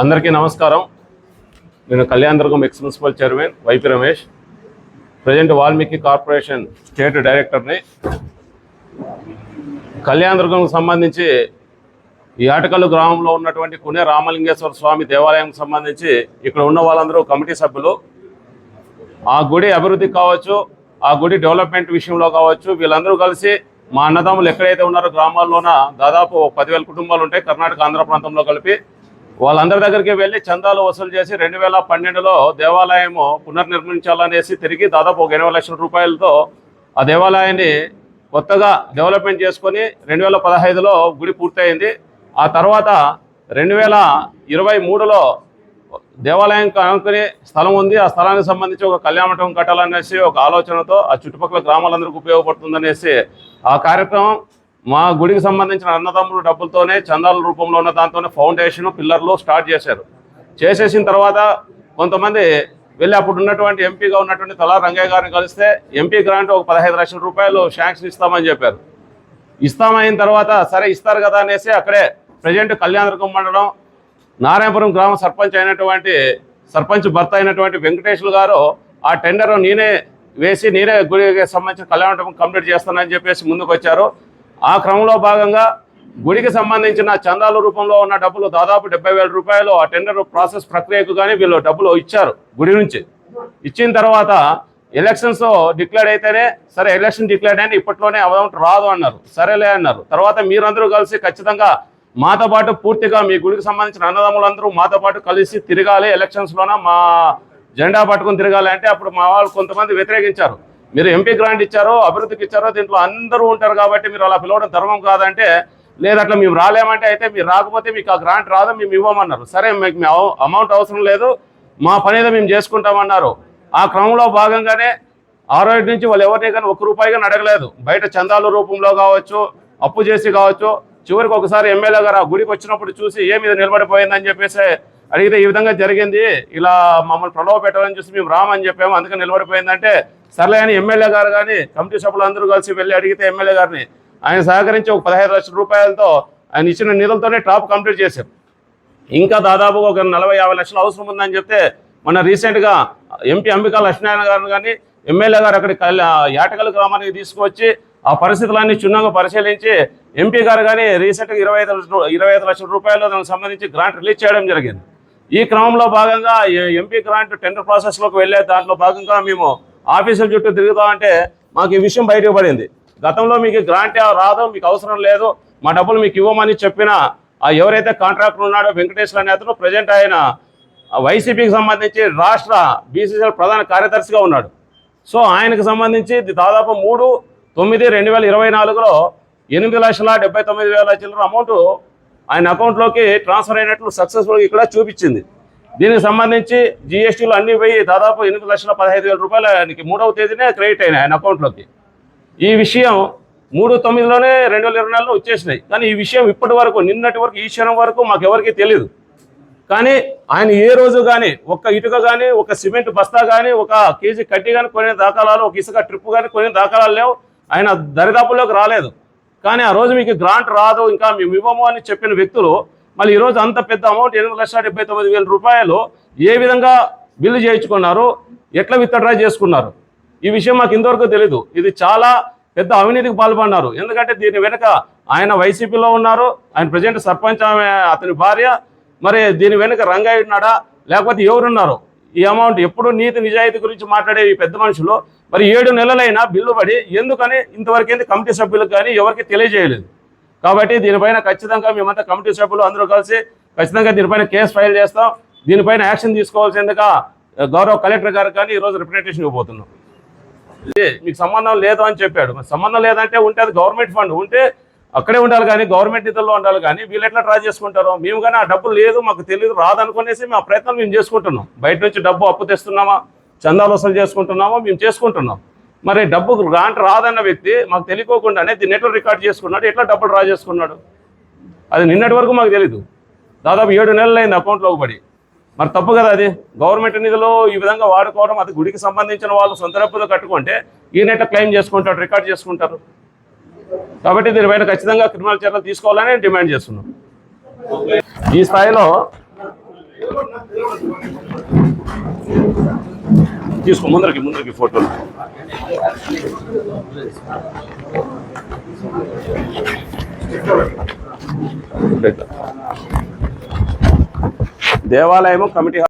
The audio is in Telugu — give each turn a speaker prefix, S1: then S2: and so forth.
S1: అందరికీ నమస్కారం. నేను Kalyandurgam ex municipal chairman YP Ramesh present Valmiki corporation state డైరెక్టర్ని కళ్యాణదుర్గంకు సంబంధించి ఈ ఆటకల్లు గ్రామంలో ఉన్నటువంటి కునే రామలింగేశ్వర స్వామి దేవాలయంకి సంబంధించి ఇక్కడ ఉన్న వాళ్ళందరూ కమిటీ సభ్యులు. ఆ గుడి అభివృద్ధి కావచ్చు ఆ గుడి డెవలప్మెంట్ విషయంలో కావచ్చు వీళ్ళందరూ కలిసి మా అన్నదమ్ములు ఎక్కడైతే ఉన్నారో గ్రామాల్లోన దాదాపు ఒక పదివేల కుటుంబాలు ఉంటాయి కర్ణాటక ఆంధ్ర ప్రాంతంలో కలిపి. వాళ్ళందరి దగ్గరికి వెళ్ళి చందాలు వసూలు చేసి రెండు వేల పన్నెండులో దేవాలయము పునర్నిర్మించాలనేసి తిరిగి దాదాపు ఒక ఎనభై లక్షల రూపాయలతో ఆ దేవాలయాన్ని కొత్తగా డెవలప్మెంట్ చేసుకొని రెండు వేల పదహైదులో గుడి పూర్తయింది. ఆ తర్వాత రెండు వేల ఇరవై మూడులో దేవాలయం కానుకొని స్థలం ఉంది. ఆ స్థలానికి సంబంధించి ఒక కళ్యాణ మండపం కట్టాలనేసి ఒక ఆలోచనతో ఆ చుట్టుపక్కల గ్రామాలందరికీ ఉపయోగపడుతుందనేసి ఆ కార్యక్రమం మా గుడికి సంబంధించిన అన్నదమ్ముల డబ్బులతోనే చందాల రూపంలో ఉన్న దాంతోనే ఫౌండేషన్ పిల్లర్లు స్టార్ట్ చేశారు. చేసేసిన తర్వాత కొంతమంది వెళ్ళి అప్పుడు ఉన్నటువంటి ఎంపీగా ఉన్నటువంటి తలా రంగయ్య గారిని కలిస్తే ఎంపీ గ్రాంట్ ఒక పదహైదు లక్షల రూపాయలు శాంక్షన్ ఇస్తామని చెప్పారు. ఇస్తామైన తర్వాత సరే ఇస్తారు కదా అనేసి అక్కడే ప్రజెంట్ కళ్యాణదుర్గం మండలం నారాయణపురం గ్రామ సర్పంచ్ అయినటువంటి సర్పంచ్ భర్త అయినటువంటి వెంకటేశ్వర గారు ఆ టెండర్ నేనే వేసి నేనే గుడికి సంబంధించిన కళ్యాణ మండపం కంప్లీట్ చేస్తానని చెప్పేసి ముందుకు వచ్చారు ఆ క్రమంలో భాగంగా గుడికి సంబంధించిన చందాల రూపంలో ఉన్న డబ్బులు దాదాపు డెబ్బై వేల రూపాయలు ఆ టెండర్ ప్రాసెస్ ప్రక్రియకు కానీ వీళ్ళు డబ్బులు ఇచ్చారు గుడి నుంచి. ఇచ్చిన తర్వాత ఎలక్షన్స్ డిక్లేర్ అయితేనే సరే ఎలక్షన్ డిక్లేర్ అయినా ఇప్పట్లోనే అమౌంట్ రాదు అన్నారు. సరేలే అన్నారు. తర్వాత మీరందరూ కలిసి ఖచ్చితంగా మాతో పాటు పూర్తిగా మీ గుడికి సంబంధించిన అన్నదమ్ములందరూ మాతో పాటు కలిసి తిరగాలి. ఎలక్షన్స్లోన మా జెండా పట్టుకొని తిరగాలి అంటే అప్పుడు మా వాళ్ళు కొంతమంది వ్యతిరేకించారు. మీరు ఎంపీ గ్రాంట్ ఇచ్చారో అభివృద్ధికి ఇచ్చారో దీంట్లో అందరూ ఉంటారు కాబట్టి మీరు అలా పిలవడం ధర్మం కాదంటే లేదట్లా మేము రాలేమంటే అయితే మీరు రాకపోతే మీకు ఆ గ్రాంట్ రాదు మేము ఇవ్వమన్నారు. సరే మీకు మీ అమౌంట్ అవసరం లేదు మా పని ఏదో మేము చేసుకుంటామన్నారు. ఆ క్రమంలో భాగంగానే ఆ రోజు నుంచి వాళ్ళు ఎవరిని కానీ ఒక్క రూపాయి కానీ అడగలేదు. బయట చందాల రూపంలో కావచ్చు అప్పు చేసి కావచ్చు చివరికి ఒకసారి ఎమ్మెల్యే గారు ఆ గుడికి వచ్చినప్పుడు చూసి ఏ మీద నిలబడిపోయిందని చెప్పేసి అడిగితే ఈ విధంగా జరిగింది. ఇలా మమ్మల్ని ప్రలోభ పెట్టాలని చూసి మేము రామని చెప్పాము. అందుకని నిలబడిపోయిందంటే సర్లే అని ఎమ్మెల్యే గారు కానీ కమిటీ సభ్యులు అందరూ కలిసి వెళ్ళి అడిగితే ఎమ్మెల్యే గారిని ఆయన సహకరించి ఒక పదహైదు లక్షల రూపాయలతో ఆయన ఇచ్చిన నిధులతోనే టాప్ కంప్లీట్ చేశాం ఇంకా దాదాపు ఒక నలభై యాభై లక్షలు అవసరం ఉందని చెప్తే మన రీసెంట్గా ఎంపీ అంబికా లక్ష్మీనారాయణ గారిని కానీ ఎమ్మెల్యే గారు అక్కడ కల్- యాటకల్ గ్రామానికి తీసుకువచ్చి ఆ పరిస్థితులన్నీ క్షుణ్ణంగా పరిశీలించి ఎంపీ గారు కానీ రీసెంట్గా ఇరవై ఐదు ఇరవై ఐదు లక్షల రూపాయలు దానికి సంబంధించి గ్రాంట్ రిలీజ్ చేయడం జరిగింది. ఈ క్రమంలో భాగంగా ఎంపీ గ్రాంట్ టెండర్ ప్రాసెస్లోకి వెళ్ళే దాంట్లో భాగంగా మేము ఆఫీసుల చుట్టూ తిరుగుతామంటే మాకు ఈ విషయం బయటకు పడింది. గతంలో మీకు గ్రాంట్ రాదు మీకు అవసరం లేదు మా డబ్బులు మీకు ఇవ్వమని చెప్పిన ఎవరైతే కాంట్రాక్టర్ ఉన్నాడో వెంకటేశ్వర అనే ప్రజెంట్ ఆయన వైసీపీకి సంబంధించి రాష్ట్ర బీసీసీఎల్ ప్రధాన కార్యదర్శిగా ఉన్నాడు. సో ఆయనకు సంబంధించి ఇది దాదాపు మూడు తొమ్మిది రెండు వేల ఇరవై నాలుగులో ఎనిమిది లక్షల డెబ్బై తొమ్మిది వేల చిల్లర అమౌంట్ ఆయన అకౌంట్లోకి ట్రాన్స్ఫర్ అయినట్లు సక్సెస్ఫుల్గా ఇక్కడ చూపించింది. దీనికి సంబంధించి జిఎస్టీలు అన్ని పోయి దాదాపు ఎనిమిది లక్షల పదహైదు వేల రూపాయలు ఆయనకి మూడవ తేదీనే క్రెడిట్ అయినాయి ఆయన అకౌంట్లోకి ఈ విషయం మూడు తొమ్మిదిలోనే రెండు వేల ఇరవై నాలుగులో వచ్చేసినాయి. కానీ ఈ విషయం ఇప్పటి వరకు నిన్నటి వరకు ఈ క్షణం వరకు మాకు ఎవరికీ తెలియదు కానీ ఆయన ఏ రోజు కానీ ఒక్క ఇటుక కానీ ఒక సిమెంట్ బస్తా కానీ ఒక కేజీ కట్టి కానీ కొన్ని దాఖలాలు ఒక ఇసుక ట్రిప్ కానీ కొన్ని దాఖలాలు లేవు. ఆయన దరిదాపుల్లోకి రాలేదు. కానీ ఆ రోజు మీకు గ్రాంట్ రాదు ఇంకా మేము ఇవ్వము అని చెప్పిన వ్యక్తులు మళ్ళీ ఈరోజు అంత పెద్ద అమౌంట్ ఎనిమిది లక్షల డెబ్బై తొమ్మిది వేల రూపాయలు ఏ విధంగా బిల్లు చేయించుకున్నారు ఎట్లా విత్డ్రా చేసుకున్నారు? ఈ విషయం మాకు ఇంతవరకు తెలీదు. ఇది చాలా పెద్ద అవినీతికి పాల్పడినారు ఎందుకంటే దీని వెనుక ఆయన వైసీపీలో ఉన్నారు ఆయన ప్రజెంట్ సర్పంచ్ ఆమె అతని భార్య మరి దీని వెనుక రంగయ్య ఉన్నాడా లేకపోతే ఎవరున్నారు? ఈ అమౌంట్ ఎప్పుడు నీతి నిజాయితీ గురించి మాట్లాడే ఈ పెద్ద మనుషులు మరి ఏడు నెలలైనా బిల్లు పడి ఎందుకని ఇంతవరకు ఏంది కమిటీ సభ్యులకు కానీ ఎవరికి తెలియజేయలేదు. కాబట్టి దీనిపైన ఖచ్చితంగా మేమంతా కమిటీ సభ్యులు అందరూ కలిసి ఖచ్చితంగా దీనిపైన కేసు ఫైల్ చేస్తాం. దీనిపైన యాక్షన్ తీసుకోవాల్సిందిగా గౌరవ కలెక్టర్ గారు కానీ ఈరోజు రిప్రజెంటేషన్ ఇవ్వబోతున్నాం. ఇది మీకు సంబంధం లేదు అని చెప్పాడు. సంబంధం లేదంటే ఉంటే అది గవర్నమెంట్ ఫండ్. ఉంటే అక్కడే ఉండాలి కానీ గవర్నమెంట్ నిధుల్లో ఉండాలి కానీ వీళ్ళు ఎట్లా ట్రా చేసుకుంటారు? మేము కానీ ఆ డబ్బు లేదు మాకు తెలియదు రాదనుకునేసి మా ప్రయత్నం మేము చేసుకుంటున్నాం. బయట నుంచి డబ్బు అప్పు తెస్తున్నామా? చందాలు వసూలు చేసుకుంటున్నామో మేము చేసుకుంటున్నాం. మరి డబ్బు గ్రాంట్ రాదన్న వ్యక్తి మాకు తెలియకోకుండానే దీన్ని ఎట్లా రికార్డ్ చేసుకున్నాడు ఎట్లా డబ్బులు డ్రా చేసుకున్నాడు అది నిన్నటి వరకు మాకు తెలీదు. దాదాపు ఏడు నెలలు అయింది అకౌంట్లోకి పడి. మరి తప్పు కదా అది? గవర్నమెంట్ నిధులు ఈ విధంగా వాడుకోవడం అది గుడికి సంబంధించిన వాళ్ళు సొంత డబ్బులు కట్టుకుంటే ఈయనెట్లా క్లెయిమ్ చేసుకుంటారు రికార్డ్ చేసుకుంటారు. కాబట్టి దీనిపైన ఖచ్చితంగా క్రిమినల్ చర్యలు తీసుకోవాలని డిమాండ్ చేస్తున్నాం. ఈ స్థాయిలో తీసుకో ముందరికి ముందరికి ఫోటోలు దేవాలయము కమిటీ